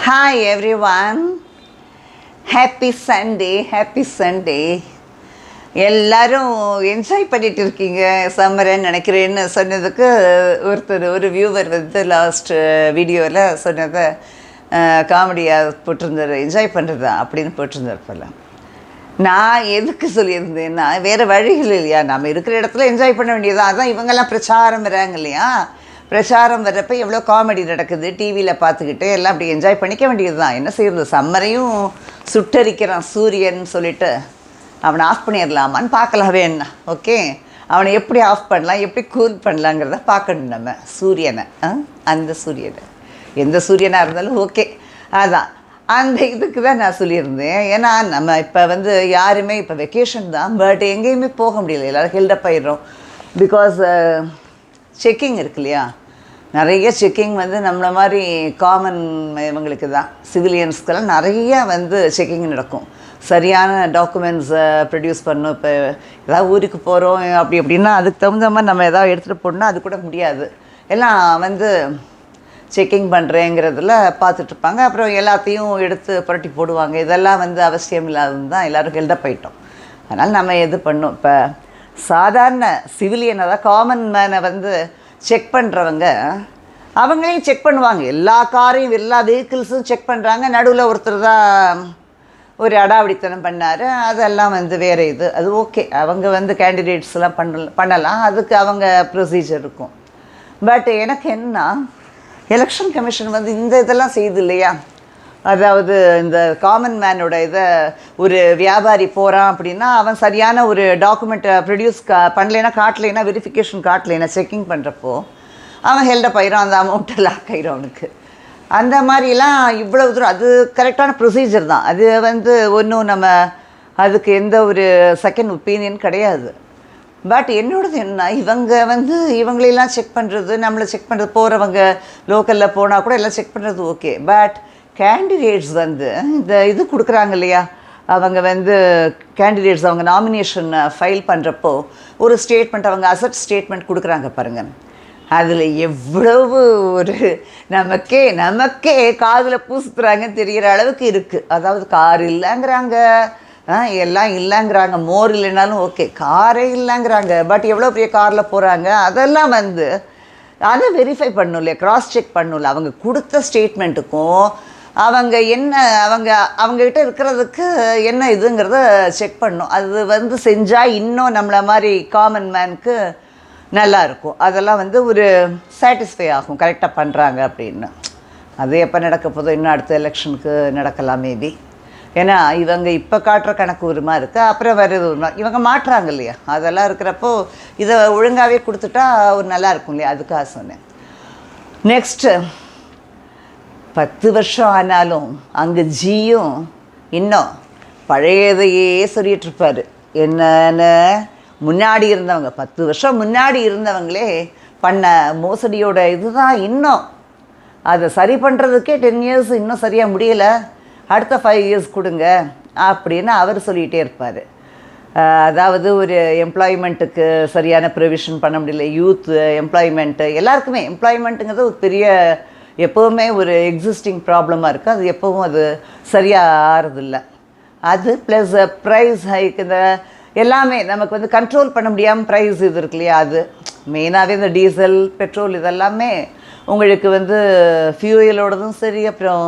Hi everyone happy Sunday happy Sunday எல்லாரும் enjoy பண்ணிட்டு இருக்கீங்க சம்மரை நினைக்கிறேன்னு சொன்னதுக்கு ஒருத்தர் ஒரு வியூவர் வந்து லாஸ்ட் வீடியோவில் சொன்னதை காமெடியாக போட்டிருந்தார். என்ஜாய் பண்ணுறது அப்படின்னு போட்டிருந்தார் போல. நான் எதுக்கு சொல்லியிருந்தேன்னா வேறு வழிகள் இல்லையா? நம்ம இருக்கிற இடத்துல என்ஜாய் பண்ண வேண்டியது அதான் இவங்கெல்லாம் பிரச்சாரம் வராங்க இல்லையா? பிரச்சாரம் வர்றப்ப எவ்வளோ காமெடி நடக்குது டிவியில் பார்த்துக்கிட்டு எல்லாம் அப்படி என்ஜாய் பண்ணிக்க வேண்டியது தான் என்ன செய்யறது? சம்மரையும் சுட்டரிக்கிறான் சூரியன் சொல்லிட்டு. அவனை ஆஃப் பண்ணிடலாமான்னு பார்க்கலாம் வேணா ஓகே அவனை எப்படி ஆஃப் பண்ணலாம் எப்படி கூல் பண்ணலாங்கிறத பார்க்கணும் நம்ம. சூரியனை. ஆ? அந்த சூரியனை. எந்த சூரியனாக இருந்தாலும் ஓகே அதான். அந்த இதுக்கு தான் நான் சொல்லியிருந்தேன். ஏன்னா நம்ம இப்போ வந்து யாருமே இப்போ வெக்கேஷன் தான் பட் எங்கேயுமே போக முடியல. எல்லோரும் ஹெல்டப் ஆயிடுறோம். பிகாஸ் செக்கிங் uh, இருக்கு இல்லையா? நிறைய செக்கிங் வந்து நம்மளை மாதிரி காமன் இவங்களுக்கு தான். சிவிலியன்ஸ்க்கெல்லாம் நிறைய வந்து செக்கிங் நடக்கும். சரியான டாக்குமெண்ட்ஸை ப்ரொடியூஸ் பண்ணும் இப்போ ஏதாவது ஊருக்கு போகிறோம் அப்படி அப்படின்னா அதுக்கு தகுந்த மாதிரி நம்ம ஏதாவது எடுத்துகிட்டு போகணுன்னா அது கூட முடியாது. எல்லாம் வந்து செக்கிங் பண்ணுறேங்கிறதுல பார்த்துட்ருப்பாங்க அப்புறம் எல்லாத்தையும் எடுத்து புரட்டி போடுவாங்க. இதெல்லாம் வந்து அவசியம் இல்லாதது தான். எல்லோரும் ஹெல்டப் ஆயிட்டோம். அதனால் நம்ம எது பண்ணோம் இப்போ சாதாரண சிவிலியன் அதாவது காமன் மேனை வந்து செக் பண்ணுறவங்க அவங்களையும் செக் பண்ணுவாங்க. எல்லா காரையும் எல்லா வெஹிக்கிள்ஸும் செக் பண்ணுறாங்க நடுவில் ஒருத்தர் தான் ஒரு அடாவடித்தனம் பண்ணார். அதெல்லாம் வந்து வேறு இது. அது ஓகே அவங்க வந்து கேண்டிடேட்ஸ்லாம் பண்ண பண்ணலாம். அதுக்கு அவங்க ப்ரொசீஜர் இருக்கும். பட் எனக்கு என்ன எலெக்ஷன் கமிஷன் வந்து இந்த இதெல்லாம் செய்து இல்லையா? அதாவது இந்த காமன் மேனோட இதை ஒரு வியாபாரி போகிறான் அப்படின்னா அவன் சரியான ஒரு டாக்குமெண்ட்டை ப்ரொடியூஸ் கா பண்ணலைன்னா காட்டலைன்னா வெரிஃபிகேஷன் காட்டலைன்னா செக்கிங் பண்ணுறப்போ அவன் ஹெல்டப் ஆகிரும் அந்த அமௌண்ட்டை லாக் அவனுக்கு. அந்த மாதிரிலாம் இவ்வளவு தூரம் அது கரெக்டான ப்ரொசீஜர் தான். அது வந்து ஒன்றும் நம்ம அதுக்கு எந்த ஒரு செகண்ட் ஒப்பீனியன் கிடையாது. பட் என்னோடது என்ன இவங்க வந்து இவங்களெல்லாம் செக் பண்ணுறது நம்மளை செக் பண்ணுறது போகிறவங்க லோக்கலில் போனால் கூட எல்லாம் செக் பண்ணுறது ஓகே பட் கேண்டிடேட்ஸ் வந்து இந்த இது கொடுக்குறாங்க இல்லையா? அவங்க வந்து கேண்டிடேட்ஸ் அவங்க நாமினேஷன் ஃபைல் பண்ணுறப்போ ஒரு ஸ்டேட்மெண்ட் அவங்க அசட் ஸ்டேட்மெண்ட் கொடுக்குறாங்க பாருங்கள் அதில் எவ்வளவு ஒரு நமக்கே நமக்கே காதில் பூசுத்துறாங்கன்னு தெரிகிற அளவுக்கு இருக்குது அதாவது கார் இல்லைங்கிறாங்க. ஆ, எல்லாம் இல்லைங்கிறாங்க. மோர் இல்லைனாலும் ஓகே காரே இல்லைங்கிறாங்க. பட் எவ்வளோ பெரிய காரில் போகிறாங்க அதெல்லாம் வந்து அதை வெரிஃபை பண்ணும் இல்லையா? க்ராஸ் செக் பண்ணும்ல அவங்க கொடுத்த ஸ்டேட்மெண்ட்டுக்கும் அவங்க என்ன அவங்க அவங்கக்கிட்ட இருக்கிறதுக்கு என்ன இதுங்கிறத செக் பண்ணும் அது வந்து செஞ்சால் இன்னும் நம்மளை மாதிரி காமன் மேனுக்கு நல்லாயிருக்கும். அதெல்லாம் வந்து ஒரு சாட்டிஸ்ஃபை ஆகும். கரெக்டாக பண்ணுறாங்க அப்படின்னு. அது எப்போ நடக்க போதோ இன்னும் அடுத்த எலெக்ஷனுக்கு நடக்கலாம் மேபி ஏன்னா இவங்க இப்போ காட்டுற கணக்கு உரிமா இருக்குது அப்புறம் வருது உரிமா இவங்க மாட்டுறாங்க இல்லையா? அதெல்லாம் இருக்கிறப்போ இதை ஒழுங்காகவே கொடுத்துட்டா ஒரு நல்லா இருக்கும் இல்லையா? அதுக்காக சொன்னேன். நெக்ஸ்ட்டு பத்து வருஷம் ஆனாலும் அங்கே ஜியும் இன்னும் பழையதையே சொல்லிகிட்ருப்பார் என்னென்ன முன்னாடி இருந்தவங்க பத்து வருஷம் முன்னாடி இருந்தவங்களே பண்ண மோசடியோட இதுதான் இன்னும். அதை சரி பண்ணுறதுக்கே டென் இயர்ஸ் இன்னும் சரியாக முடியலை. அடுத்த ஃபைவ் இயர்ஸ் கொடுங்க அப்படின்னு அவர் சொல்லிகிட்டே இருப்பார். அதாவது ஒரு எம்ப்ளாய்மெண்ட்டுக்கு சரியான ப்ரொவிஷன் பண்ண முடியல. யூத்து எம்ப்ளாய்மெண்ட்டு எல்லாருக்குமே எம்ப்ளாய்மெண்ட்டுங்கிறது ஒரு பெரிய எப்போவுமே ஒரு எக்ஸிஸ்டிங் ப்ராப்ளமாக இருக்குது அது எப்போவும் அது சரியாக ஆறதில்ல. அது ப்ளஸ் ப்ரைஸ் ஹைக் இந்த எல்லாமே நமக்கு வந்து கண்ட்ரோல் பண்ண முடியாமல் ப்ரைஸ் இது இருக்கு இல்லையா? அது மெயினாகவே இந்த டீசல் பெட்ரோல் இதெல்லாமே உங்களுக்கு வந்து ஃபியூயலோடதும் சரி அப்புறம்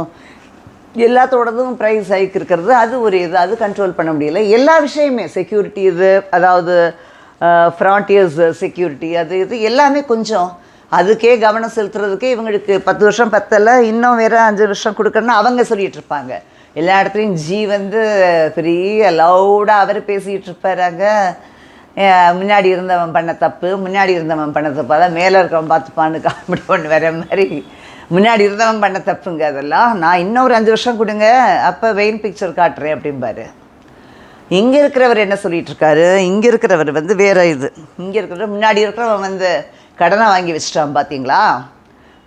எல்லாத்தோடதும் ப்ரைஸ் ஹைக் இருக்கிறது. அது ஒரு இது அது கண்ட்ரோல் பண்ண முடியல. எல்லா விஷயமே செக்யூரிட்டி இது அதாவது ஃப்ரான்டியர்ஸ் செக்யூரிட்டி அது இது எல்லாமே கொஞ்சம் அதுக்கே கவனம் செலுத்துறதுக்கே இவங்களுக்கு பத்து வருஷம் பத்தலை இன்னும் வேறு அஞ்சு வருஷம் கொடுக்கணும்னு அவங்க சொல்லிகிட்டு இருப்பாங்க. எல்லா இடத்துலையும் ஜி வந்து பெரிய லவுடாக அவர் பேசிகிட்டு இருப்பாராங்க. முன்னாடி இருந்தவன் பண்ண தப்பு முன்னாடி இருந்தவன் பண்ண தப்பு அதான் மேலே இருக்கவன் பார்த்துப்பான்னு காமெடி ஒன்று வர மாதிரி. முன்னாடி இருந்தவன் பண்ண தப்புங்க அதெல்லாம். நான் இன்னும் ஒரு அஞ்சு வருஷம் கொடுங்க அப்போ வெயின் பிக்சர் காட்டுறேன் அப்படிம்பாரு. இங்கே இருக்கிறவர் என்ன சொல்லிட்டு இருக்காரு? இங்கே இருக்கிறவர் வந்து வேறு இது. இங்கே இருக்கிறவர் முன்னாடி இருக்கிறவன் வந்து கடனை வாங்கி வச்சிட்டான் பார்த்தீங்களா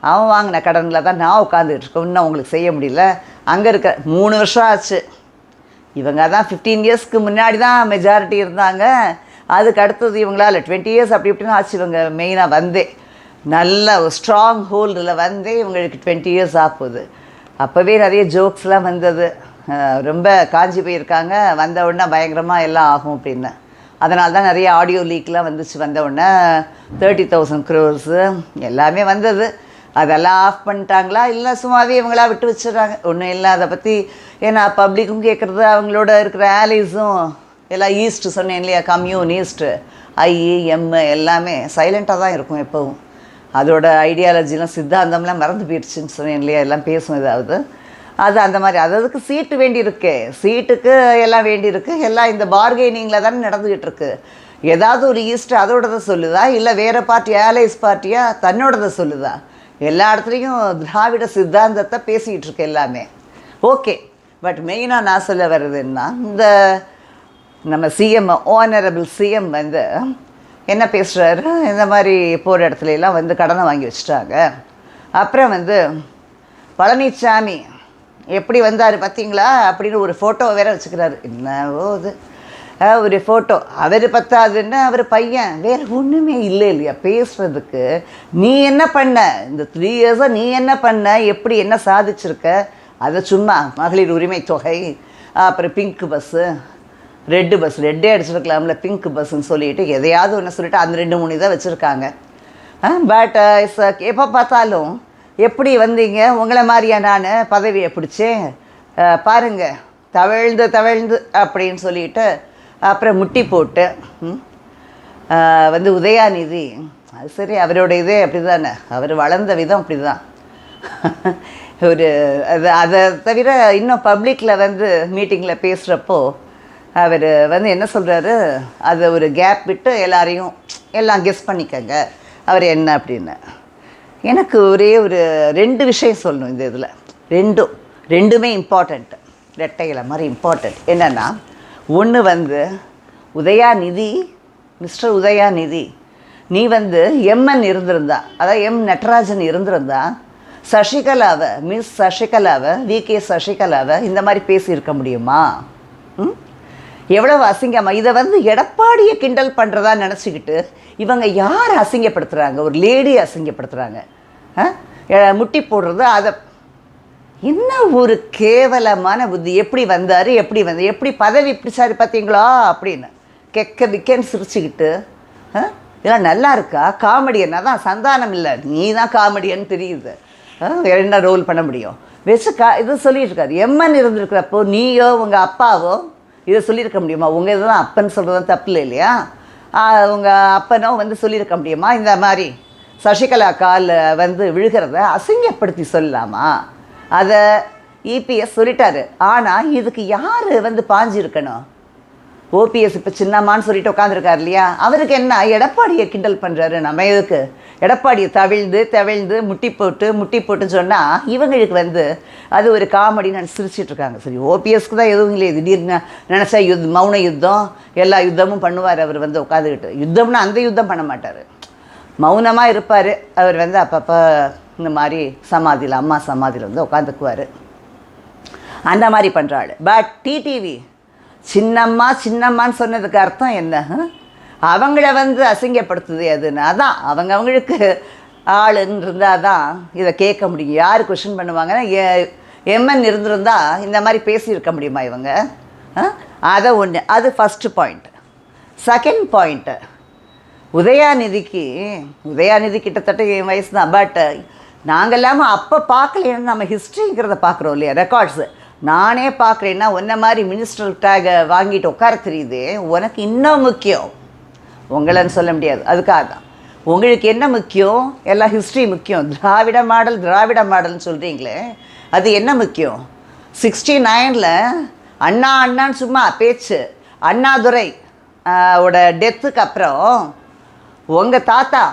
அவன் வாங்கின கடனில் தான் நான் உட்காந்துட்டு இருக்கோம். இன்னும் அவங்களுக்கு செய்ய முடியல. அங்கே இருக்க மூணு வருஷம் ஆச்சு. இவங்க தான் ஃபிஃப்டீன் இயர்ஸ்க்கு முன்னாடி தான் மெஜாரிட்டி இருந்தாங்க. அதுக்கு அடுத்தது இவங்களால் டுவெண்ட்டி இயர்ஸ் அப்படி இப்படின்னு ஆச்சு. இவங்க மெயினாக வந்தே. நல்ல ஒரு ஸ்ட்ராங் ஹோல்டில் வந்தே இவங்களுக்கு டுவெண்ட்டி இயர்ஸ் ஆகுது அப்போவே நிறைய ஜோக்ஸ்லாம் வந்தது. ரொம்ப காஞ்சி போயிருக்காங்க. வந்த உடனே பயங்கரமாக எல்லாம் ஆகும் அப்படின்னு. அதனால தான் நிறைய ஆடியோ லீக்லாம் வந்துச்சு வந்த உடனே. தேர்ட்டி தௌசண்ட் க்ரோர்ஸு எல்லாமே வந்தது. அதெல்லாம் ஆஃப் பண்ணிட்டாங்களா? இல்லை சும்மாவே இவங்களா விட்டு வச்சிடுறாங்க. ஒன்றும் இல்லை அதை பற்றி ஏன்னா பப்ளிக்கும் கேட்குறது அவங்களோட இருக்கிற ஆலிஸும் எல்லாம் ஈஸ்ட் சொன்னேன் இல்லையா கம்யூனிஸ்ட்டு ஐஇ எல்லாமே சைலண்ட்டாக தான் இருக்கும் எப்போவும். அதோட ஐடியாலஜிலாம் சித்தாந்தம்லாம் மறந்து போயிடுச்சுன்னு சொன்னேன் இல்லையா எல்லாம் பேசும் ஏதாவது. அது அந்த மாதிரி. அது அதுக்கு சீட்டு வேண்டியிருக்கு. சீட்டுக்கு எல்லாம் வேண்டியிருக்கு. எல்லாம் இந்த பார்கெனிங்கில் தானே நடந்துக்கிட்டு இருக்கு ஏதாவது ஒரு ஈஸ்ட் அதோடதை சொல்லுதா? இல்லை வேறு பார்ட்டி ஏலைஸ் பார்ட்டியாக தன்னோடதை சொல்லுதா? எல்லா இடத்துலையும் திராவிட சித்தாந்தத்தை பேசிகிட்டு இருக்கு எல்லாமே. ஓகே பட் மெயினாக நான் சொல்ல வர்றதுன்னா இந்த நம்ம சிஎம் ஓனரபிள் சிஎம் வந்து என்ன பேசுகிறாரு இந்த மாதிரி போகிற இடத்துலலாம் வந்து கடனை வாங்கி வச்சுட்டாங்க. அப்புறம் வந்து பழனிசாமி எப்படி வந்தார் பார்த்தீங்களா அப்படின்னு ஒரு ஃபோட்டோ வேற வச்சுக்கிறாரு. என்னவோ இது. ஒரு ஃபோட்டோ அவர் பத்தாதுன்னா அவர் பையன். வேறு ஒன்றுமே இல்லை இல்லையா? பேசுகிறதுக்கு நீ என்ன பண்ண? இந்த த்ரீ இயர்ஸாக நீ என்ன பண்ண? எப்படி என்ன சாதிச்சிருக்க? அதை சும்மா மகளிர் உரிமை தொகை அப்புறம் பிங்க் பஸ்ஸு ரெட்டு பஸ் ரெட்டே அடிச்சிருக்கலாம்ல பிங்க் பஸ்ஸுன்னு சொல்லிட்டு எதையாவது ஒன்று சொல்லிட்டு அந்த ரெண்டு மூணு தான் வச்சுருக்காங்க. பட் எப்போ பார்த்தாலும் எப்படி வந்தீங்க? உங்களை மாதிரியா நான்? பதவியை பிடிச்சேன். பாருங்கள் பாருங்க. தவழ்ந்து தவழ்ந்து அப்படின்னு சொல்லிட்டு அப்புறம் முட்டி போட்டு வந்து உதயாநிதி அது சரி அவரோட இதே அப்படி தானே அவர் வளர்ந்த விதம் அப்படி தான் ஒரு அது அதை தவிர இன்னும் பப்ளிக்கில் வந்து மீட்டிங்கில் பேசுகிறப்போ அவர் வந்து என்ன சொல்கிறாரு அதை ஒரு கேப் விட்டு எல்லாரையும் எல்லாம் கெஸ் பண்ணிக்கங்க அவர் என்ன அப்படின்னு. எனக்கு ஒரே ஒரு ரெண்டு விஷயம் சொல்லணும் இந்த இதில். ரெண்டும் ரெண்டுமே இம்பார்ட்டண்ட்டு ரெட்டைகளை மாதிரி இம்பார்ட்டண்ட் என்னென்னா ஒன்று வந்து உதயாநிதி மிஸ்டர் உதயாநிதி. நீ வந்து எம்என் இருந்திருந்தா அதாவது எம் நட்ராஜன் இருந்திருந்தா சசிகலாவை மிஸ் சசிகலாவை வி கே சசிகலாவை இந்த மாதிரி பேசியிருக்க முடியுமா? ம்? எவ்வளவு அசிங்கமா? இதை வந்து எடப்பாடியை கிண்டல் பண்ணுறதா நினச்சிக்கிட்டு இவங்க யார் அசிங்கப்படுத்துகிறாங்க ஒரு லேடி அசிங்கப்படுத்துகிறாங்க ஆ? முட்டி போடுறது அதை என்ன ஒரு கேவலமான புத்தி? எப்படி வந்தார்? எப்படி வந்து எப்படி பதவி பிடிச்சாரு பார்த்தீங்களா அப்படின்னு கெக்க விக்கன்னு சிரிச்சுக்கிட்டு இதெல்லாம் நல்லா இருக்கா? காமெடியன்னா தான் சந்தானம் இல்லை. நீ தான் காமெடியன்னு தெரியுது. என்ன ரோல் பண்ண முடியும்? வச்சு கா இது சொல்லிட்டு இருக்காரு. எம்மன் இருந்திருக்கிறப்போ நீயோ உங்கள் அப்பாவோ இதை சொல்லியிருக்க முடியுமா? உங்கள் இதுதான் அப்பன்னு சொல்கிறது தப்பு இல்லை இல்லையா? உங்கள் அப்பனோ வந்து சொல்லியிருக்க முடியுமா? இந்த மாதிரி சசிகலா காலில் வந்து விழுகிறத அசிங்கப்படுத்தி சொல்லலாமா? அதை இபிஎஸ் சொல்லிட்டாரு. ஆனால் இதுக்கு யார் வந்து பாஞ்சிருக்கணும்? ஓபிஎஸ் இப்போ சின்னம்மான்னு சொல்லிட்டு உட்காந்துருக்காரு இல்லையா? அவருக்கு என்ன எடப்பாடியை கிண்டல் பண்ணுறாரு நம்ம எதுக்கு? எடப்பாடியை தவிழ்ந்து தவிழ்ந்து முட்டி போட்டு முட்டி போட்டுன்னு சொன்னால் இவங்களுக்கு வந்து அது ஒரு காமெடின்னு நினச்சி சிரிச்சிட்டு இருக்காங்க. சரி ஓபிஎஸ்க்கு தான் எதுவும் இல்லை திடீர்னு நினச்சா யுத் மௌன யுத்தம் எல்லா யுத்தமும் பண்ணுவார் அவர் வந்து உட்காந்துக்கிட்டு யுத்தம்னா அந்த யுத்தம் பண்ண மாட்டார். மௌனமாக இருப்பார். அவர் வந்து அப்பப்போ இந்த மாதிரி சமாதியில் அம்மா சமாதியில் வந்து உட்காந்துக்குவார் அந்த மாதிரி பண்ணுறாள் பட் டிடிவி சின்னம்மா சின்னம்மான்னு சொன்னதுக்கு அர்த்தம் என்ன? அவங்கள வந்து அசிங்கப்படுத்துது எதுன்னா. அதான் அவங்க அவங்களுக்கு ஆளுன்னு இருந்தால் தான் இதை கேட்க முடியும். யார் கொஷின் பண்ணுவாங்கன்னா எ- எம்என் இருந்திருந்தா இந்த மாதிரி பேசியிருக்க முடியுமா இவங்க? அதை ஒன்று அது ஃபஸ்ட்டு பாயிண்ட் செகண்ட் பாயிண்ட்டு உதயாநிதிக்கு உதயாநிதி கிட்டத்தட்ட என் வயசு தான் பட் நாங்கள் இல்லாமல் அப்போ பார்க்கலன்னு நம்ம ஹிஸ்ட்ரிங்கிறத பார்க்குறோம் இல்லையா? ரெக்கார்ட்ஸு நானே பார்க்குறேன்னா உன்ன மாதிரி மினிஸ்டர் டேகை வாங்கிட்டு உட்கார தெரியுது? உனக்கு இன்னும் முக்கியம். உங்களைன்னு சொல்ல முடியாது. அதுக்காக தான். உங்களுக்கு என்ன முக்கியம்? எல்லாம் ஹிஸ்ட்ரி முக்கியம். திராவிட மாடல் திராவிட மாடல்னு சொல்கிறீங்களே அது என்ன முக்கியம்? சிக்ஸ்டி நைனில் அண்ணா அண்ணான்னு சும்மா பேச்சு. அண்ணாதுரை ஓட டெத்துக்கு அப்புறம் உங்கள் தாத்தா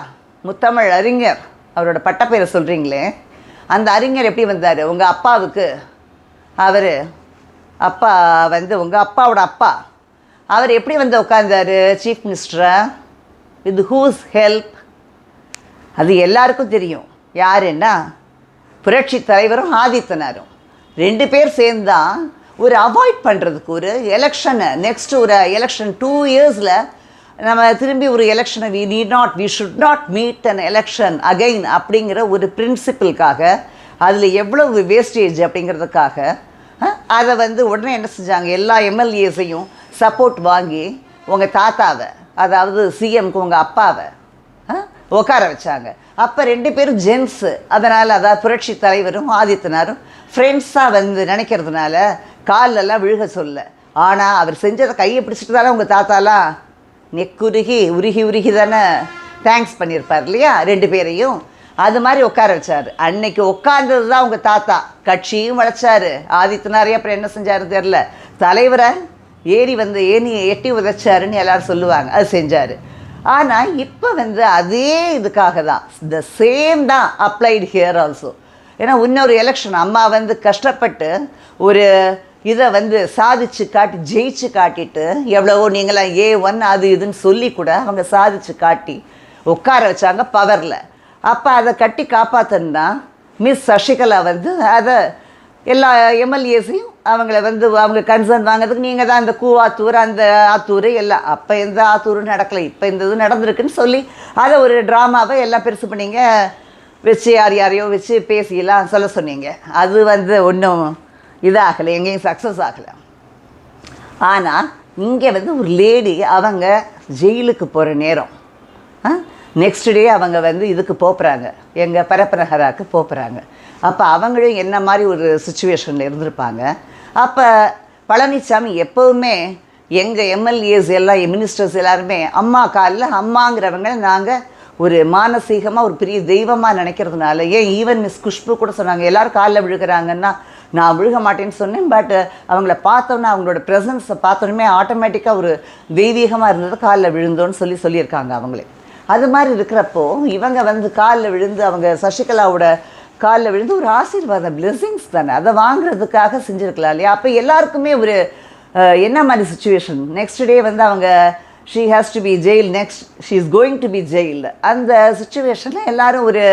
முத்தமிழ் அறிஞர் அவரோட பட்டப்பேரை சொல்கிறீங்களே அந்த அறிஞர் எப்படி வந்தார்? உங்கள் அப்பாவுக்கு? அவர்? அப்பா வந்து உங்கள் அப்பாவோட அப்பா. அவர் எப்படி வந்து உட்காந்தாரு சீஃப் மினிஸ்டரா வித் ஹூஸ் ஹெல்ப் அது எல்லாருக்கும் தெரியும். யாருன்னா புரட்சி தலைவரும் ஆதித்தனாரும். ரெண்டு பேர் சேர்ந்தால் ஒரு அவாய்ட் பண்ணுறதுக்கு ஒரு எலெக்ஷனை நெக்ஸ்ட் ஒரு எலெக்ஷன் டூ இயர்ஸில் நம்ம திரும்பி ஒரு எலெக்ஷனை we need not we should not meet an election again அப்படிங்கிற ஒரு பிரின்சிபிளுக்காக அதில் எவ்வளவு வேஸ்டேஜ் அப்படிங்கிறதுக்காக அதை வந்து உடனே என்ன செஞ்சாங்க? எல்லா எம்எல்ஏஸையும் சப்போர்ட் வாங்கி உங்கள் தாத்தாவை அதாவது சிஎம்க்கு உங்கள் அப்பாவை உட்கார வச்சாங்க. அப்போ ரெண்டு பேரும் ஜென்ஸு அதனால் அதாவது புரட்சி தலைவரும் ஆதித்தனாரும் ஃப்ரெண்ட்ஸாக வந்து நினைக்கிறதுனால கால்லெல்லாம் விழுக சொல்ல. ஆனால் அவர் செஞ்சதை கையை பிடிச்சிட்டு தானே உங்கள் தாத்தாலாம்? நெக்குருகி உருகி உருகி தானே தேங்க்ஸ் பண்ணியிருப்பார் இல்லையா? ரெண்டு பேரையும். அது மாதிரி உட்கார வச்சார். அன்னைக்கு உட்கார்ந்தது தான் உங்கள் தாத்தா. கட்சியும் வளைச்சாரு. ஆதித்தனாரே அப்புறம் என்ன செஞ்சாரு தெரில தலைவரை ஏறி வந்து ஏணி எட்டி உதைச்சாருன்னு எல்லாரும் சொல்லுவாங்க. அது செஞ்சார். ஆனால் இப்போ வந்து அதே இதுக்காக தான். த சேம் தான் அப்ளைடு ஹியர் ஆல்சோ ஏன்னா இன்னொரு எலெக்ஷன் அம்மா வந்து கஷ்டப்பட்டு ஒரு இதை வந்து சாதிச்சு காட்டி ஜெயிச்சு காட்டிட்டு எவ்வளவோ நீங்களாம் ஏ ஒன் அது இதுன்னு சொல்லி கூட அவங்க சாதிச்சு காட்டி உட்கார வச்சாங்க பவரில். அப்போ அதை கட்டி காப்பாற்றுன்னா மிஸ் சசிகலா வந்து அதை எல்லா எம்எல்ஏஸையும் அவங்கள வந்து அவங்க கன்சர்ன் வாங்கிறதுக்கு நீங்கள் தான் அந்த கூவாத்தூர் அந்த ஆத்தூர் எல்லாம். அப்போ எந்த ஆத்தூரும் நடக்கலை இப்போ இந்த இது நடந்திருக்குன்னு சொல்லி அதை ஒரு ட்ராமாவை எல்லாம் பெருசு பண்ணிங்க. வச்சு யார் யாரையோ வச்சு பேசியெல்லாம் சொல்ல சொன்னீங்க. அது வந்து ஒன்றும் இதாகலை எங்கேயும் சக்ஸஸ் ஆகலை. ஆனால் இங்கே வந்து ஒரு லேடி அவங்க ஜெயிலுக்கு போகிற நேரம். நெக்ஸ்ட் டே அவங்க வந்து இதுக்கு போப்புறாங்க. எங்கள் பரப்பநகராக்கு போப்புறாங்க. அப்போ அவங்களும் என்ன மாதிரி ஒரு சுச்சுவேஷனில் இருந்திருப்பாங்க? அப்போ பழனிசாமி எப்போவுமே எங்கள் எம்எல்ஏஸ் எல்லாம் மினிஸ்டர்ஸ் எல்லாருமே அம்மா காலில் அம்மாங்கிறவங்க நாங்கள் ஒரு மானசீகமாக ஒரு பெரிய தெய்வமாக நினைக்கிறதுனால ஏன் ஈவன் மிஸ் குஷ்பு கூட சொன்னாங்க எல்லோரும் காலில் விழுகிறாங்கன்னா நான் விழுக மாட்டேன்னு சொன்னேன் பட் uh, அவங்கள பார்த்தோன்னே அவங்களோட ப்ரெசன்ஸை பார்த்தோன்னே ஆட்டோமேட்டிக்காக ஒரு தெய்வீகமாக இருந்தது காலில் விழுந்தோன்னு சொல்லி சொல்லியிருக்காங்க அவங்களே. அது மாதிரி இருக்கிறப்போ இவங்க வந்து காலில் விழுந்து அவங்க சசிகலாவோட காலில் விழுந்து ஒரு ஆசீர்வாதம் பிளெஸிங்ஸ் தானே. அதை வாங்குறதுக்காக செஞ்சுருக்கலாம் இல்லையா? அப்போ எல்லாருக்குமே ஒரு என்ன மாதிரி சுச்சுவேஷன் நெக்ஸ்ட் டே வந்து அவங்க she has to be jail next she is going to be jail அந்த சுச்சுவேஷனில் எல்லோரும் ஒரு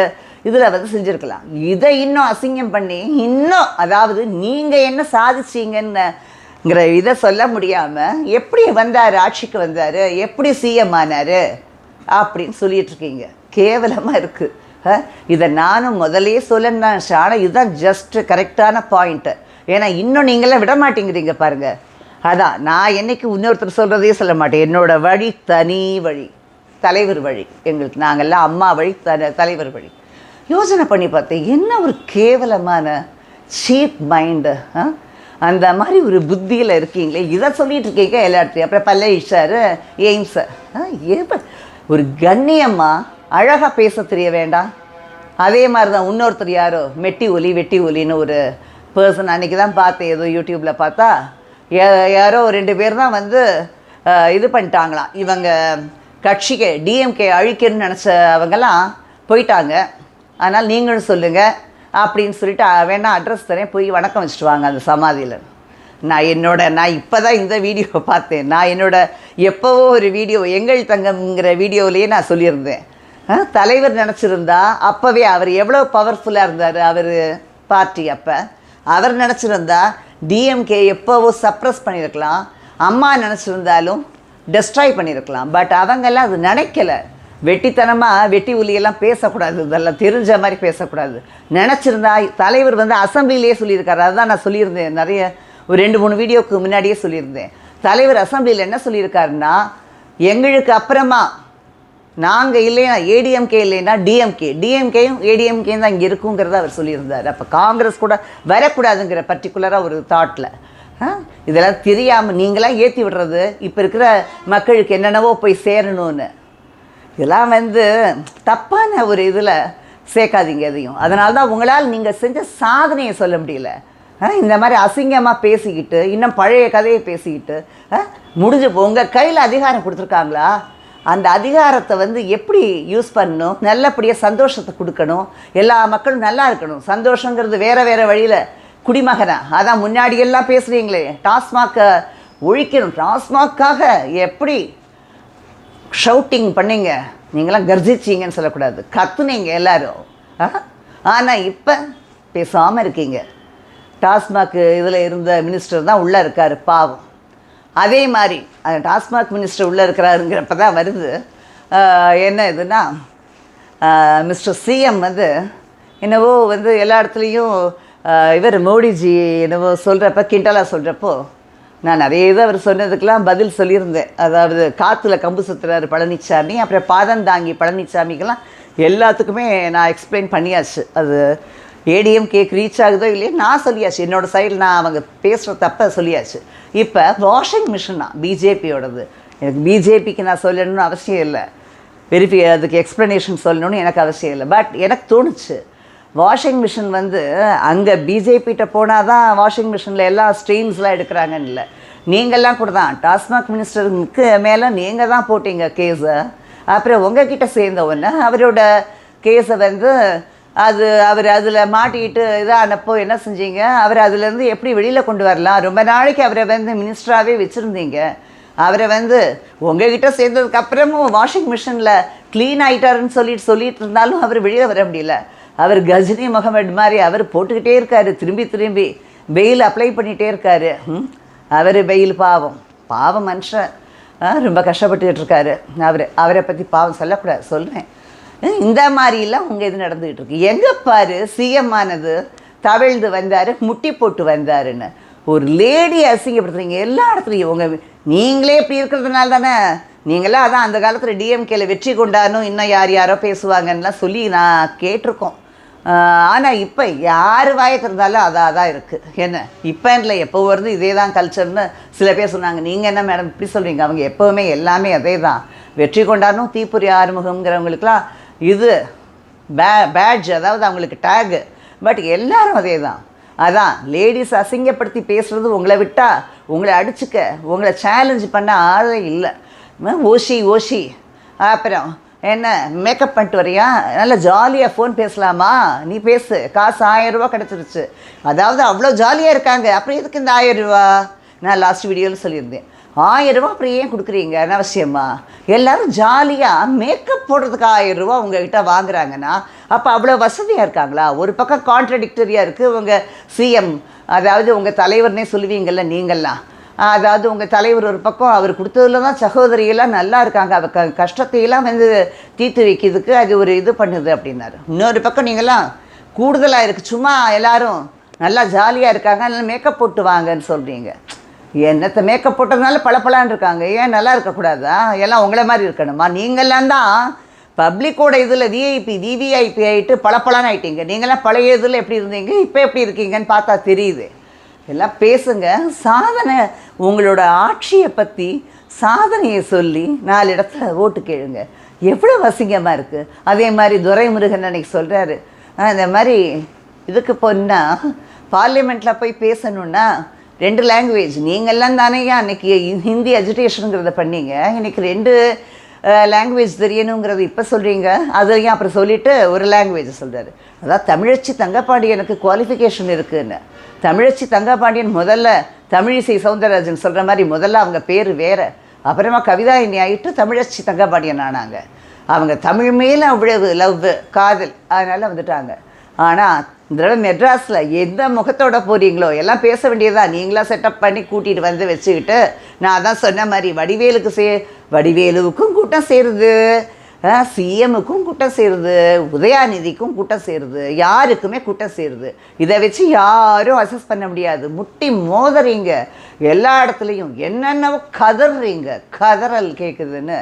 இதில் வந்து செஞ்சுருக்கலாம். இதை இன்னும் அசிங்கம் பண்ணி இன்னும் அதாவது நீங்கள் என்ன சாதிச்சீங்கன்னுங்கிற இதை சொல்ல முடியாமல் எப்படி வந்தார் ஆட்சிக்கு வந்தார் எப்படி சிஎம் ஆனார் அப்படின்னு சொல்லிகிட்ருக்கீங்க கேவலமாக இருக்குது இதை நானும் முதலே சொல்லணும் ஆனால் இதுதான் ஜஸ்ட்டு கரெக்டான பாயிண்ட்டு ஏன்னா இன்னும் நீங்களாம் விட மாட்டேங்கிறீங்க பாருங்கள் அதான் நான் என்னைக்கு இன்னொருத்தர் சொல்கிறதே சொல்ல மாட்டேன். என்னோட வழி தனி வழி. தலைவர் வழி. எங்களுக்கு நாங்கள்லாம் அம்மா வழி த தலைவர் வழி. யோசனை பண்ணி பார்த்தேன் என்ன ஒரு கேவலமான சீப் மைண்டு அந்த மாதிரி ஒரு புத்தியில் இருக்கீங்களே இதை சொல்லிட்டு இருக்கீங்க எல்லாத்தையும் அப்புறம் பல்ல சார் எய்ம்ஸ் ஏப்ப ஒரு கண்ணியமாக அழகாக பேச தெரிய வேண்டாம். அதே மாதிரி தான் இன்னொருத்தர் யாரோ மெட்டி ஒலி வெட்டி ஒலின்னு ஒரு பர்சன் அன்றைக்கி தான் பார்த்தேன் ஏதோ யூடியூப்பில் பார்த்தா யாரோ ரெண்டு பேர் தான் வந்து இது பண்ணிட்டாங்களாம். இவங்க கட்சிக்கு டிஎம்கே அழிக்கணும்னு நினச்ச அவங்கெல்லாம் போயிட்டாங்க. அதனால் நீங்களும் சொல்லுங்கள் அப்படின்னு சொல்லிட்டு வேணால் அட்ரஸ் தரேன். போய் வணக்கம் வச்சுட்டு வாங்க அந்த சமாதியில். நான் என்னோட நான் இப்போ தான் இந்த வீடியோவை பார்த்தேன். நான் என்னோட எப்போவோ ஒரு வீடியோ எங்கள் தங்கம்ங்கிற வீடியோவிலேயே நான் சொல்லியிருந்தேன். தலைவர் நினச்சிருந்தா அப்போவே அவர் எவ்வளோ பவர்ஃபுல்லாக இருந்தார் அவர் பார்ட்டி அப்போ. அவர் நினச்சிருந்தா டிஎம்கே எப்போவோ சப்ரஸ் பண்ணியிருக்கலாம். அம்மா நினச்சிருந்தாலும் டெஸ்ட்ராய் பண்ணியிருக்கலாம். பட் அவங்கெல்லாம் அது நினைக்கல. வெட்டித்தனமாக வெட்டி உலியெல்லாம் பேசக்கூடாது. இதெல்லாம் தெரிஞ்ச மாதிரி பேசக்கூடாது. நினச்சிருந்தா தலைவர் வந்து அசம்பிளிலே சொல்லியிருக்காரு. அதுதான் நான் சொல்லியிருந்தேன். நிறைய ஒரு ரெண்டு மூணு வீடியோக்கு முன்னாடியே சொல்லியிருந்தேன். தலைவர் அசம்பிளியில் என்ன சொல்லியிருக்காருன்னா எங்களுக்கு அப்புறமா நாங்கள் இல்லைன்னா ஏடிஎம்கே இல்லைன்னா டிஎம்கே டிஎம்கேயும் ஏடிஎம்கேயும் தான் இங்கே இருக்குங்கிறத அவர் சொல்லியிருந்தார். அப்போ காங்கிரஸ் கூட வரக்கூடாதுங்கிற பர்டிகுலராக ஒரு தாட்டில் இதெல்லாம் தெரியாமல் நீங்களாம் ஏற்றி விடுறது? இப்போ இருக்கிற மக்களுக்கு என்னென்னவோ போய் சேரணும்னு. இதெல்லாம் வந்து தப்பான ஒரு இதில் சேர்க்காதீங்க எதையும். அதனால தான் உங்களால் நீங்கள் செஞ்ச சாதனையை சொல்ல முடியல. ஆ, இந்த மாதிரி அசிங்கமாக பேசிக்கிட்டு இன்னும் பழைய கதையை பேசிக்கிட்டு ஆ, முடிஞ்சு உங்கள் கையில் அதிகாரம் கொடுத்துருக்காங்களா? அந்த அதிகாரத்தை வந்து எப்படி யூஸ் பண்ணணும்? நல்லபடியாக சந்தோஷத்தை கொடுக்கணும்? எல்லா மக்களும் நல்லா இருக்கணும். சந்தோஷங்கிறது வேறு வேறு வழியில் குடிமகனை? அதான் முன்னாடியெல்லாம் பேசுகிறீங்களே டாஸ்மாக்கை ஒழிக்கணும். டாஸ்மாக்காக எப்படி ஷவுட்டிங் பண்ணிங்க. நீங்களாம் கர்ஜிச்சிங்கன்னு சொல்லக்கூடாது. கத்துனீங்க எல்லாரும். ஆனால் இப்போ பேசாமல் இருக்கீங்க. டாஸ்மாக் இதில் இருந்த மினிஸ்டர் தான் உள்ளே இருக்கார் பாவம். அதே மாதிரி அந்த டாஸ்மாக் மினிஸ்டர் உள்ளே இருக்கிறாருங்கிறப்ப தான் வருது. என்ன இதுன்னா மிஸ்டர் சிஎம் வந்து என்னவோ வந்து எல்லா இடத்துலையும் இவர் மோடிஜி என்னவோ சொல்கிறப்ப கிண்டலாக சொல்கிறப்போ நான் நிறைய இது அவர் சொன்னதுக்கெல்லாம் பதில் சொல்லியிருந்தேன். அதாவது காற்றுல கம்பு சுத்துறாரு பழனிசாமி அப்புறம் பாதந்தாங்கி பழனிசாமிக்கெல்லாம் எல்லாத்துக்குமே நான் எக்ஸ்பிளைன் பண்ணியாச்சு. அது ஏடிஎம் கேக் ரீச் ஆகுதோ இல்லையோ நான் சொல்லியாச்சு. என்னோடய சைடில் நான் அவங்க பேசுகிற தப்பை சொல்லியாச்சு. இப்போ வாஷிங் மிஷினா பிஜேபியோடது எனக்கு பிஜேபிக்கு நான் சொல்லணும்னு அவசியம் இல்லை. வெரிஃபி அதுக்கு எக்ஸ்ப்ளனேஷன் சொல்லணும்னு எனக்கு அவசியம் இல்லை. பட் எனக்கு தோணுச்சு வாஷிங் மிஷின் வந்து அங்கே பிஜேபிகிட்ட போனால் தான் வாஷிங் மிஷினில் எல்லா ஸ்ட்ரீம்ஸ்லாம் எடுக்கிறாங்கன்னு இல்லை. நீங்கள்லாம் கூட தான். டாஸ்மாக் மினிஸ்டருக்கு மேலே நீங்கள் தான் போட்டீங்க கேஸை அப்புறம் உங்ககிட்ட சேர்ந்த உடனே அவரோட கேஸை வந்து அது அவர் அதில் மாட்டிக்கிட்டு இதானப்போ என்ன செஞ்சீங்க? அவர் அதுலேருந்து எப்படி வெளியில் கொண்டு வரலாம்? ரொம்ப நாளைக்கு அவரை வந்து மினிஸ்டராகவே வச்சுருந்தீங்க. அவரை வந்து உங்ககிட்ட சேர்ந்ததுக்கு அப்புறமும் வாஷிங் மிஷினில் க்ளீன் ஆகிட்டாருன்னு சொல்லிட்டு சொல்லிட்டு இருந்தாலும் அவர் வெளியே வர முடியல. அவர் கஜினி முகமது மாதிரி அவர் போட்டுக்கிட்டே இருக்கார். திரும்பி திரும்பி பெயில் அப்ளை பண்ணிகிட்டே இருக்காரு. ம்? அவர் பெயில் பாவம். பாவம் மனுஷன். ஆ, ரொம்ப கஷ்டப்பட்டுக்கிட்டு இருக்காரு. அவர் அவரை பற்றி பாவம் சொல்லக்கூடாது. சொல்கிறேன் இந்த மாதிரிலாம் உங்கள் இது நடந்துக்கிட்டு இருக்கு. எங்கே பாரு சிஎம் ஆனது தவிழ்ந்து வந்தார் முட்டி போட்டு வந்தாருன்னு. ஒரு லேடி அசிங்கப்படுத்துறீங்க. எல்லா இடத்துலையும். உங்கள் நீங்களே இப்படி இருக்கிறதுனால தானே? நீங்களாம் அதான் அந்த காலத்தில் டிஎம்கேல வெற்றி கொண்டானும் இன்னும் யார் யாரோ பேசுவாங்கன்னெலாம் சொல்லி நான் கேட்டிருக்கோம். ஆனால் இப்போ யார் வாயை திறந்தாலும் அதாக தான் இருக்குது என்ன? இப்போ இல்லை எப்போ வருது? இதே தான் கல்ச்சர்னு சில பேர் சொன்னாங்க. நீங்கள் என்ன மேடம் இப்படி சொல்கிறீங்க அவங்க எப்போவுமே எல்லாமே அதே தான் வெற்றி கொண்டாடணும் தீப்புரி ஆறுமுகங்கிறவங்களுக்குலாம் இது பே பேட்ஜ் அதாவது அவங்களுக்கு டேகு பட் எல்லாரும் அதே தான் அதான் லேடிஸ் அசிங்கப்படுத்தி பேசுகிறது உங்களை விட்டால் உங்களை அடிச்சுக்க உங்களை சேலஞ்ச் பண்ண ஆளே இல்லை. ஓஷி ஓஷி. அப்புறம் என்ன மேக்கப் பண்ணிட்டு வரியா? நல்லா ஜாலியாக ஃபோன் பேசலாமா? நீ பேசு. காசு ஆயிரம் ரூபா கிடச்சிருச்சு. அதாவது அவ்வளோ ஜாலியாக இருக்காங்க. அப்புறம் எதுக்கு இந்த ஆயிரம் ரூபா? நான் லாஸ்ட் வீடியோவில் சொல்லியிருந்தேன். ஆயிரம் ரூபா அப்புறம் ஏன் கொடுக்குறீங்க? அனாவசியமா? எல்லாரும் ஜாலியாக மேக்கப் போடுறதுக்கு ஆயிரம் ரூபா உங்ககிட்ட வாங்குறாங்கன்னா அப்போ அவ்வளோ வசதியாக இருக்காங்களா? ஒரு பக்கம் கான்ட்ரடிக்டரியாக இருக்குது உங்கள் சிஎம் அதாவது உங்கள் தலைவர்னே சொல்லுவீங்கள்ல நீங்கள்லாம். அதாவது உங்கள் தலைவர் ஒரு பக்கம் அவர் கொடுத்ததுல தான் சகோதரியெல்லாம் நல்லா இருக்காங்க. அவ க கஷ்டத்தையெல்லாம் வந்து தீர்த்து வைக்கிறதுக்கு அது ஒரு இது பண்ணுது அப்படின்னாரு. இன்னொரு பக்கம் நீங்களாம் கூடுதலாக இருக்குது சும்மா எல்லாரும் நல்லா ஜாலியாக இருக்காங்க. நல்லா மேக்கப் போட்டு வாங்கன்னு சொல்கிறீங்க என்னத்தை மேக்கப் போட்டதுனால பளபளன்னு இருக்காங்க. ஏன் நல்லா இருக்கக்கூடாதா? எல்லாம் உங்களை மாதிரி இருக்கணுமா? நீங்கள்லாம் தான் பப்ளிக்கோட இதில் விஐபி விவிஐபி ஆகிட்டு பளபளன்னு ஆகிட்டீங்க நீங்களாம் பழைய இதில் எப்படி இருந்தீங்க? இப்போ எப்படி இருக்கீங்கன்னு பார்த்தா தெரியுது. எல்லாம் பேசுங்க. சாதனை உங்களோட ஆட்சியை பற்றி சாதனையை சொல்லி நாலு இடத்துல ஓட்டு கேளுங்க. எவ்வளோ அசிங்கமாக இருக்குது அதே மாதிரி துரைமுருகன் அன்னைக்கு சொல்கிறாரு இந்த மாதிரி இதுக்கு போனால் பார்லிமெண்ட்டில் போய் பேசணுன்னா ரெண்டு லாங்குவேஜ் நீங்கள்லாம் தானேயா அன்னைக்கு ஹிந்தி அஜிடேஷனுங்கிறத பண்ணீங்க. இன்னைக்கு ரெண்டு லாங்குவேஜ் தெரியணுங்கிறது இப்போ சொல்கிறீங்க அதையும் அப்புறம் சொல்லிவிட்டு ஒரு லாங்குவேஜ் சொல்கிறாரு அதான் தமிழச்சி தங்கப்பாடி எனக்கு குவாலிஃபிகேஷன் இருக்குதுன்னு தமிழச்சி தங்கபாண்டியன் முதல்ல தமிழிசை சவுந்தரராஜன் சொல்கிற மாதிரி முதல்ல அவங்க பேர் வேறு. அப்புறமா கவிதா இனி ஆகிட்டு தமிழச்சி தங்கபாண்டியன் ஆனாங்க. அவங்க தமிழ் மேலே அவ்வளவு லவ் காதல் அதனால் வந்துட்டாங்க. ஆனால் இந்த தடவை மெட்ராஸில் எந்த முகத்தோட போகிறீங்களோ எல்லாம் பேச வேண்டியதா நீங்களாக செட்டப் பண்ணி கூட்டிகிட்டு வந்து வச்சுக்கிட்டு நான் தான் சொன்ன மாதிரி வடிவேலுக்கு சே வடிவேலுவுக்கும் கூட்டம் சேருது. சிஎம்முக்கும் கூட்டம் சேருது உதயாநிதிக்கும் கூட்டம் சேருது யாருக்குமே கூட்டம் சேருது. இதை வச்சு யாரும் அசஸ் பண்ண முடியாது. முட்டி மோதுறீங்க. எல்லா இடத்துலையும் என்னென்னவோ கதறீங்க. கதறல் கேட்குதுன்னு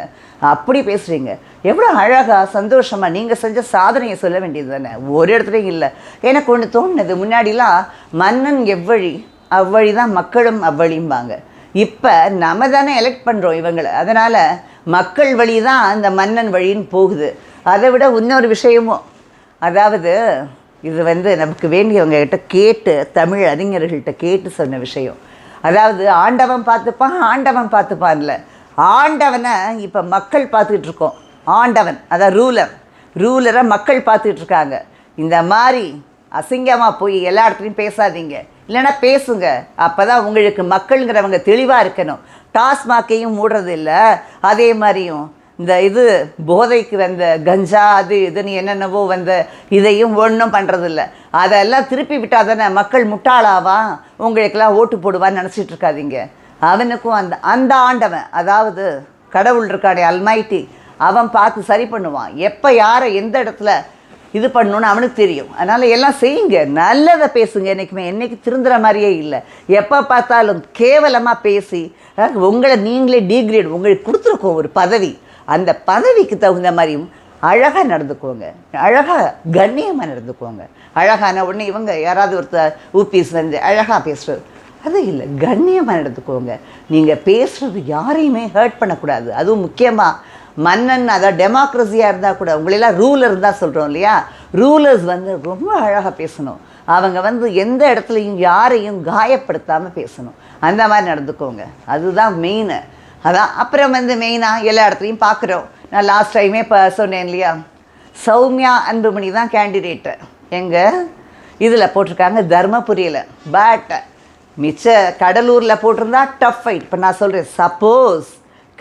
அப்படி பேசுகிறீங்க எவ்வளோ அழகாக சந்தோஷமாக நீங்கள் செஞ்ச சாதனையை சொல்ல வேண்டியது தானே? ஒரு இடத்துலையும் இல்லை. எனக்கு ஒன்று தோணுது. முன்னாடிலாம் மன்னன் எவ்வழி அவ்வழி தான் மக்களும் அவ்வழிம்பாங்க. இப்போ நம்ம தானே எலெக்ட் பண்ணுறோம் இவங்களை. அதனால் மக்கள் வழி தான் அந்த மன்னன் வழின்னு போகுது. அதை விட இன்னொரு விஷயமும். அதாவது இது வந்து நமக்கு வேண்டியவங்க கிட்ட கேட்டு தமிழ் அறிஞர்கள்ட்ட கேட்டு சொன்ன விஷயம். அதாவது ஆண்டவன் பார்த்துப்பான் ஆண்டவன் பார்த்துப்பான்ல. ஆண்டவனை இப்போ மக்கள் பார்த்துக்கிட்டு இருக்கோம். ஆண்டவன் அதான் ரூலர் ரூலரை மக்கள் பார்த்துக்கிட்டு இருக்காங்க. இந்த மாதிரி அசிங்கமாக போய் எல்லா இடத்துலையும் பேசாதீங்க. இல்லைன்னா பேசுங்க. அப்போ தான் உங்களுக்கு மக்களுங்கிறவங்க தெளிவாக இருக்கணும். டாஸ்மாக்கையும் மூடுறது இல்லை அதே மாதிரியும் இந்த இது போதைக்கு வந்த கஞ்சா அது இதுன்னு என்னென்னவோ வந்த இதையும் ஒன்றும் பண்ணுறதில்ல அதெல்லாம் திருப்பி விட்டால் தானே மக்கள் முட்டாளாவா? உங்களுக்கெல்லாம் ஓட்டு போடுவான்னு நினச்சிட்டு இருக்காதீங்க. அவனுக்கும் அந்த அந்த ஆண்டவன் அதாவது கடவுள் இருக்கானே அல்மைட்டி அவன் பார்த்து சரி பண்ணுவான். எப்போ யாரை எந்த இடத்துல இது பண்ணணும்னு அவனுக்கு தெரியும். அதனால் எல்லாம் செய்யுங்க. நல்லதை பேசுங்க. என்றைக்குமே என்றைக்கு திருந்துற மாதிரியே இல்லை. எப்போ பார்த்தாலும் கேவலமாக பேசி உங்களை நீங்களே டிகிரேட் உங்களுக்கு கொடுத்துருக்கோம் ஒரு பதவி. அந்த பதவிக்கு தகுந்த மாதிரியும் அழகாக நடந்துக்கோங்க. அழகாக கண்ணியமாக நடந்துக்கோங்க. அழகான உடனே இவங்க யாராவது ஒருத்தர் ஊபிஎஸ் செஞ்சு அழகாக பேசுகிறது அது இல்லை. கண்ணியமாக நடந்துக்கோங்க. நீங்கள் பேசுகிறது யாரையுமே ஹர்ட் பண்ணக்கூடாது. அதுவும் முக்கியமாக மன்னன் அதாவது டெமோக்ரஸியாக இருந்தால் கூட உங்களெல்லாம் ரூலர் தான் சொல்கிறோம் இல்லையா? ரூலர்ஸ் வந்து ரொம்ப அழகாக பேசணும். அவங்க வந்து எந்த இடத்துலையும் யாரையும் காயப்படுத்தாமல் பேசணும். அந்த மாதிரி நடந்துக்கோங்க. அதுதான் மெயின் அதான் அப்புறம் வந்து மெயினாக எல்லா இடத்துலையும் பார்க்குறோம் நான் லாஸ்ட் டைமே இப்போ சொன்னேன் இல்லையா? சௌமியா அன்புமணி தான் கேண்டிடேட்டு எங்கே? இதில் போட்டிருக்காங்க தர்மபுரியில். பட் மிச்ச கடலூரில் போட்டிருந்தா டஃப் ஃபைட் இப்போ நான் சொல்கிறேன் சப்போஸ்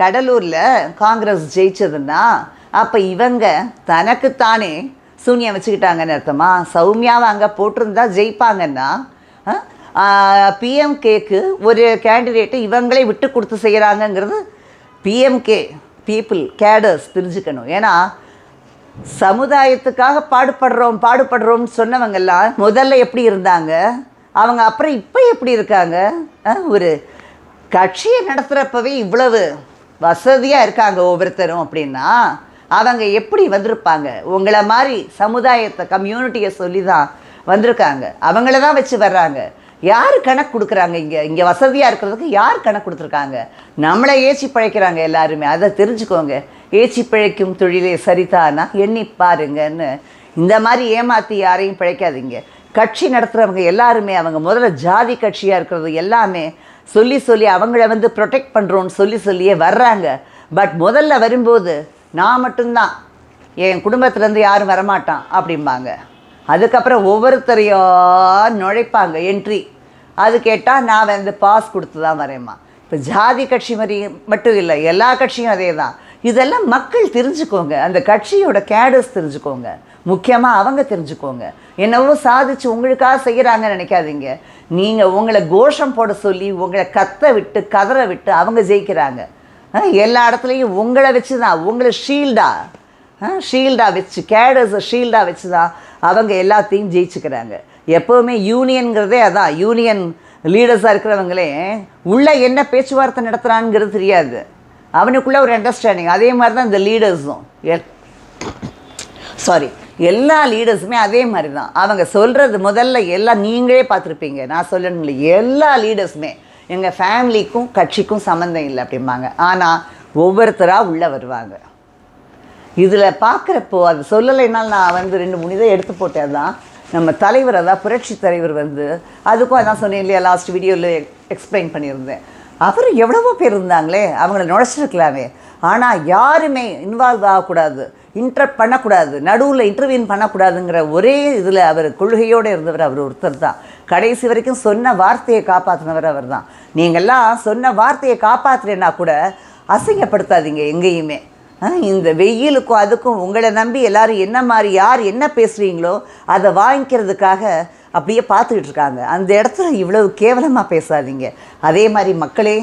கடலூரில் காங்கிரஸ் ஜெயிச்சதுன்னா அப்போ இவங்க தனக்குத்தானே சூன்யா வச்சுக்கிட்டாங்கன்னு அர்த்தமா? சௌமியாவை அங்கே போட்டிருந்தா ஜெயிப்பாங்கன்னா பிஎம்கேக்கு ஒரு கேண்டிடேட்டை இவங்களே விட்டு கொடுத்து செய்கிறாங்கங்கிறது பிஎம்கே பீப்புள் கேடர்ஸ் தெரிஞ்சுக்கணும். ஏன்னா சமுதாயத்துக்காக பாடுபடுறோம் பாடுபடுறோம்னு சொன்னவங்கெல்லாம் முதல்ல எப்படி இருந்தாங்க? அவங்க அப்புறம் இப்போ எப்படி இருக்காங்க? ஒரு கட்சியை நடத்துகிறப்பவே இவ்வளவு வசதியாக இருக்காங்க ஒவ்வொருத்தரும் அப்படின்னா அவங்க எப்படி வந்திருப்பாங்க? உங்களை மாதிரி சமுதாயத்தை கம்யூனிட்டியை சொல்லி தான் வந்திருக்காங்க. அவங்கள தான் வச்சு வர்றாங்க. யார் கணக்கு கொடுக்குறாங்க இங்கே? இங்கே வசதியாக இருக்கிறதுக்கு யார் கணக்கு கொடுத்துருக்காங்க? நம்மளை ஏச்சி பிழைக்கிறாங்க எல்லாருமே. அதை தெரிஞ்சுக்கோங்க. ஏச்சி பிழைக்கும் தொழிலே சரிதானா? எண்ணி பாருங்கன்னு. இந்த மாதிரி ஏமாற்றி யாரையும் பிழைக்காதீங்க. கட்சி நடத்துகிறவங்க எல்லாருமே அவங்க முதல்ல ஜாதி கட்சியாக இருக்கிறது எல்லாமே சொல்லி சொல்லி அவங்கள வந்து ப்ரொடெக்ட் பண்ணுறோன்னு சொல்லி சொல்லியே வர்றாங்க. பட் முதல்ல வரும்போது நான் மட்டும்தான். என் குடும்பத்துலேருந்து யாரும் வரமாட்டான் அப்படிம்பாங்க. அதுக்கப்புறம் ஒவ்வொருத்தரையோ நுழைப்பாங்க என்ட்ரி அது கேட்டால் நான் வந்து பாஸ் கொடுத்து தான் வரேம்மா. இப்போ ஜாதி கட்சி மாதிரி மட்டும் இல்லை எல்லா கட்சியும் அதே தான் இதெல்லாம் மக்கள் தெரிஞ்சுக்கோங்க. அந்த கட்சியோட கேடர்ஸ் தெரிஞ்சுக்கோங்க. முக்கியமாக அவங்க தெரிஞ்சுக்கோங்க. என்னவோ சாதிச்சு உங்களுக்காக செய்கிறாங்கன்னு நினைக்காதீங்க. நீங்கள் உங்களை கோஷம் போட சொல்லி உங்களை கத்த விட்டு கதற விட்டு அவங்க ஜெயிக்கிறாங்க. எல்லா இடத்துலையும் உங்களை வச்சு தான் உங்களை ஷீல்டா ஷீல்டாக வச்சு கேடர்ஸை ஷீல்டாக வச்சு தான் அவங்க எல்லாத்தையும் ஜெயிச்சுக்கிறாங்க. எப்போவுமே யூனியன்கிறதே அதான். யூனியன் லீடர்ஸாக இருக்கிறவங்களே உள்ளே என்ன பேச்சுவார்த்தை நடத்துகிறான்ங்கிறது தெரியாது. அவனுக்குள்ள ஒரு அண்டர்ஸ்டாண்டிங் அதே மாதிரி தான் இந்த லீடர்ஸும் சாரி எல்லா லீடர்ஸுமே அதே மாதிரி தான் அவங்க சொல்கிறது முதல்ல எல்லாம் நீங்களே பார்த்துருப்பீங்க. நான் சொல்லணும் இல்லை எல்லா லீடர்ஸுமே எங்கள் ஃபேமிலிக்கும் கட்சிக்கும் சம்மந்தம் இல்லை அப்படிம்பாங்க. ஆனால் ஒவ்வொருத்தராக உள்ளே வருவாங்க. இதில் பார்க்குறப்போ அது சொல்லலைனால் நான் வந்து ரெண்டு மூணு இதை எடுத்து போட்டேன் தான். நம்ம தலைவர் அதான் புரட்சி தலைவர் வந்து அதுக்கும் அதான் சொன்னேன் இல்லையா லாஸ்ட் வீடியோவில் எக்ஸ்பிளைன் பண்ணியிருந்தேன். அவர் எவ்வளவோ பேர் இருந்தாங்களே அவங்கள நுழைச்சிருக்கலாமே. ஆனால் யாருமே இன்வால்வ் ஆகக்கூடாது. இன்டர் பண்ணக்கூடாது. நடுவில் இன்டர்வியூன் பண்ணக்கூடாதுங்கிற ஒரே இதில் அவர் கொள்கையோடு இருந்தவர் அவர் ஒருத்தர் தான். கடைசி வரைக்கும் சொன்ன வார்த்தையை காப்பாற்றினவர் அவர் தான். நீங்கள்லாம் சொன்ன வார்த்தையை காப்பாற்றுறேன்னா கூட அசிங்கப்படுத்தாதீங்க எங்கேயுமே. இந்த வெயிலுக்கும் அதுக்கும் உங்களை நம்பி எல்லாரும் என்ன மாதிரி யார் என்ன பேசுகிறீங்களோ அதை வாங்கிக்கிறதுக்காக அப்படியே பார்த்துக்கிட்டு இருக்காங்க. அந்த இடத்துல இவ்வளவு கேவலமாக பேசாதீங்க. அதே மாதிரி மக்களே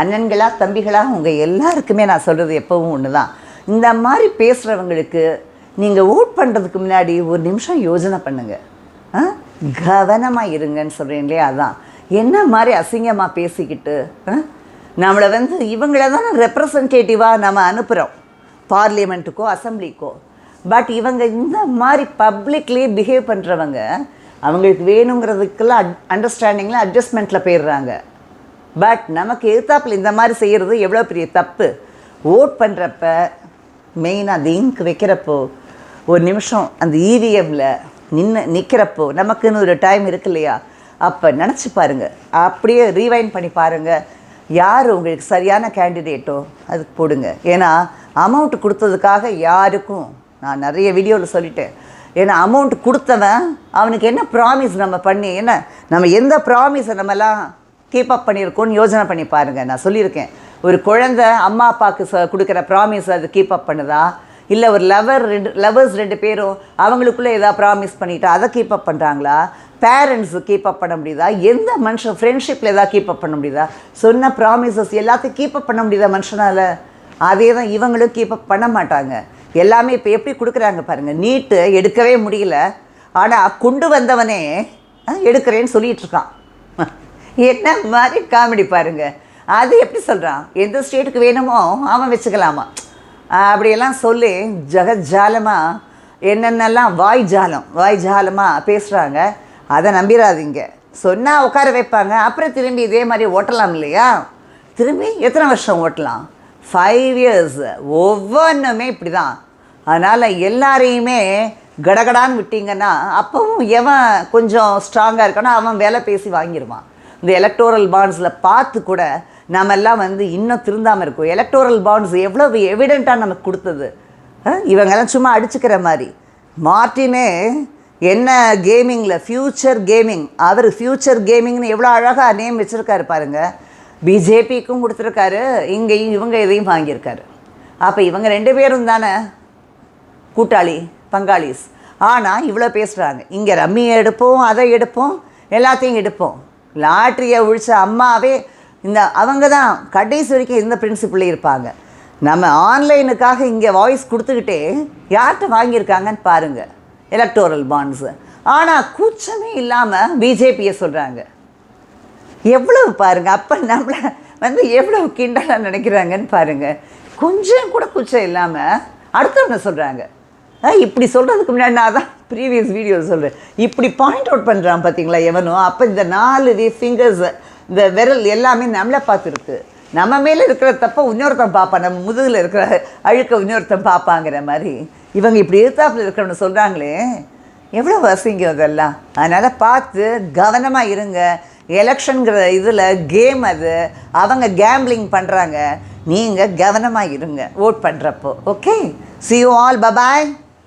அண்ணன்களாக தம்பிகளாக உங்கள் எல்லாருக்குமே நான் சொல்கிறது எப்பவும் ஒன்று தான் இந்த மாதிரி பேசுகிறவங்களுக்கு நீங்கள் ஓட் பண்ணுறதுக்கு முன்னாடி ஒரு நிமிஷம் யோஜனை பண்ணுங்கள் ஆ? கவனமாக இருங்கன்னு சொல்கிறேன் இல்லையா? அதான். என்ன மாதிரி அசிங்கமாக பேசிக்கிட்டு ஆ? நம்மளை வந்து இவங்கள தான் ரெப்ரசன்டேட்டிவாக நம்ம அனுப்புகிறோம் பார்லிமெண்ட்டுக்கோ அசம்பிளிக்கோ பட் இவங்க இந்த மாதிரி பப்ளிக்லேயே பிஹேவ் பண்ணுறவங்க அவங்களுக்கு வேணுங்கிறதுக்கெல்லாம் அண்டர்ஸ்டாண்டிங்கில் அட்ஜஸ்ட்மெண்ட்டில் போயிடுறாங்க. பட் நமக்கு எதிர்த்தாப்பில் இந்த மாதிரி செய்கிறது எவ்வளோ பெரிய தப்பு? ஓட் பண்ணுறப்ப மெயினாக அந்த இங்க் வைக்கிறப்போ ஒரு நிமிஷம் அந்த ஈவிஎம்மில் நின்று நிற்கிறப்போ நமக்குன்னு ஒரு டைம் இருக்கு இல்லையா? அப்போ நினச்சி பாருங்கள் அப்படியே ரீவைண்ட் பண்ணி பாருங்கள் யார் உங்களுக்கு சரியான கேண்டிடேட்டோ அதுக்கு போடுங்க. ஏன்னா அமௌண்ட் கொடுத்ததுக்காக யாருக்கும் நான் நிறைய வீடியோவில் சொல்லிட்டேன். ஏன்னா அமௌண்ட் கொடுத்தவன் அவனுக்கு என்ன ப்ராமிஸ் நம்ம பண்ணி என்ன நம்ம எந்த ப்ராமிஸை நம்மலாம் கீப் அப் பண்ணியிருக்கோன்னு யோசனை பண்ணி பாருங்கள் நான் சொல்லியிருக்கேன். ஒரு குழந்தை அம்மா அப்பாவுக்கு ச கொடுக்குற ப்ராமிஸ் அது கீப் அப் பண்ணுதா? இல்லை ஒரு லவர் ரெண்டு லவர்ஸ் ரெண்டு பேரும் அவங்களுக்குள்ளே ஏதாவது ப்ராமிஸ் பண்ணிட்டா அதை கீப் அப் பண்ணுறாங்களா பேரண்ட்ஸு கீப் அப் பண்ண முடியுதா? எந்த மனுஷன் ஃப்ரெண்ட்ஷிப்பில் எதாவது கீப் அப் பண்ண முடியுதா? சொன்ன ப்ராமிசஸ் எல்லாத்தையும் கீப் அப் பண்ண முடியுதா மனுஷனால்? அதே தான் இவங்களும் கீப் அப் பண்ண மாட்டாங்க. எல்லாமே இப்போ எப்படி கொடுக்குறாங்க பாருங்கள் நீட்டு எடுக்கவே முடியல. ஆனால் கொண்டு வந்தவனே எடுக்கிறேன்னு சொல்லிகிட்ருக்கான் இருக்கான். என்ன மாதிரி காமெடி பாருங்கள் அது எப்படி சொல்கிறான் எந்த ஸ்டேட்டுக்கு வேணுமோ அவன் வச்சுக்கலாமா? அப்படியெல்லாம் சொல்லி ஜகஜாலமாக என்னென்னலாம் வாய் ஜாலம் வாய் ஜாலமாக பேசுகிறாங்க அதை நம்பிடாதீங்க சொன்னால் உட்கார வைப்பாங்க. அப்புறம் திரும்பி இதே மாதிரி ஓட்டலாம் இல்லையா? திரும்பி எத்தனை வருஷம் ஓட்டலாம்? ஃபைவ் இயர்ஸ் ஒவ்வொன்றுமே இப்படி தான் அதனால் எல்லாரையுமே கடகடான்னு விட்டிங்கன்னா அப்பவும் எவன் கொஞ்சம் ஸ்ட்ராங்காக இருக்கானோ அவன் வேலை பேசி வாங்கிடுவான். இந்த எலக்டோரல் பாண்ட்ஸில் பார்த்து கூட நாமெல்லாம் வந்து இன்னும் திருந்தாமல் இருக்கும். எலக்டோரல் பாண்ட்ஸ் எவ்வளவு எவிடெண்ட்டாக நமக்கு கொடுத்தது. இவங்கெல்லாம் சும்மா அடிச்சுக்கிற மாதிரி. மார்ட்டினே என்ன கேமிங்கில் ஃப்யூச்சர் கேமிங் அவர் ஃப்யூச்சர் கேமிங்னு எவ்வளோ அழகாக நேம் வச்சுருக்காரு பாருங்கள் பிஜேபிக்கும் கொடுத்துருக்காரு. இங்கேயும் இவங்க இதையும் வாங்கியிருக்காரு. அப்போ இவங்க ரெண்டு பேரும் தானே? கூட்டாளி பங்காளிஸ். ஆனால் இவ்வளோ பேசுகிறாங்க இங்கே ரம்மியை எடுப்போம் அதை எடுப்போம் எல்லாத்தையும் எடுப்போம். லாட்ரியை ஒழிச்ச அம்மாவே இந்த அவங்க தான் கடைசி வரைக்கும் இந்த பிரின்சிபிளே இருப்பாங்க. நம்ம ஆன்லைனுக்காக இங்கே வாய்ஸ் கொடுத்துக்கிட்டே யார்கிட்ட வாங்கியிருக்காங்கன்னு பாருங்கள் எலக்டோரல் பாண்ட்ஸு ஆனால் கூச்சமே இல்லாமல் பிஜேபியை சொல்கிறாங்க எவ்வளவு பாருங்கள் அப்போ நம்மளை வந்து எவ்வளவு கிண்டலாக நினைக்கிறாங்கன்னு பாருங்கள் கொஞ்சம் கூட கூச்சம் இல்லாமல் அடுத்தவங்க சொல்கிறாங்க இப்படி சொல்கிறதுக்கு முன்னாடி நான் தான் ப்ரீவியஸ் வீடியோ சொல்கிறேன் இப்படி பாயிண்ட் அவுட் பண்ணுறான் பார்த்தீங்களா எவனும் அப்போ இந்த நாலு ஃபிங்கர்ஸ் விரல் எல்லாமே நம்மளை பார்த்துருக்கு. நம்ம மேலே இருக்கிற தப்ப இன்னொருத்தன் பார்ப்பான். நம்ம முதுகில் இருக்கிற அழுக்க இன்னொருத்தன் பார்ப்பாங்கிற மாதிரி. இவங்க இப்படி எதிர்த்தாப்புல இருக்கிறவனு சொல்கிறாங்களே எவ்வளோ வசிங்கம் இதெல்லாம். அதனால் பார்த்து கவனமாக இருங்க. எலெக்ஷனுங்கிற இதில் கேம் அது. அவங்க கேம்பிளிங் பண்ணுறாங்க நீங்கள் கவனமாக இருங்க. ஓட் பண்ணுறப்போ okay? See you all bye bye